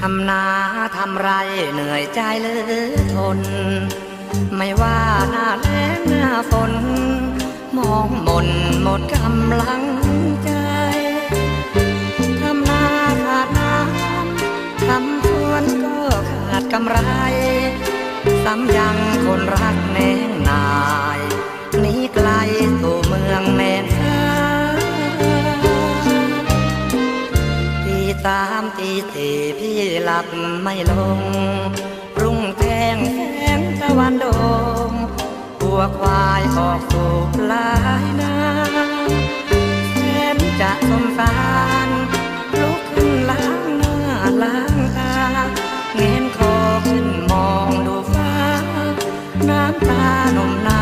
ทำนาทำไรเหนื่อยใจเลือทน ไม่ว่าหน้าแล้งหน้าฝน มองมนหมดกำลังใจทำนาขาดน้ำทำสวนก็ขาดกำไร ซ้ำยังคนรักแน่งนา สามทีสี่พี่หลับไม่ลง รุ่งแทงแสงตะวันโดงหัวควายออกสูบลายนาแสนจะสมสารลุกขึ้นล้างหน้าล้างตาเงนคอขึ้นมองดูฟ้า น้ำตาหนมนา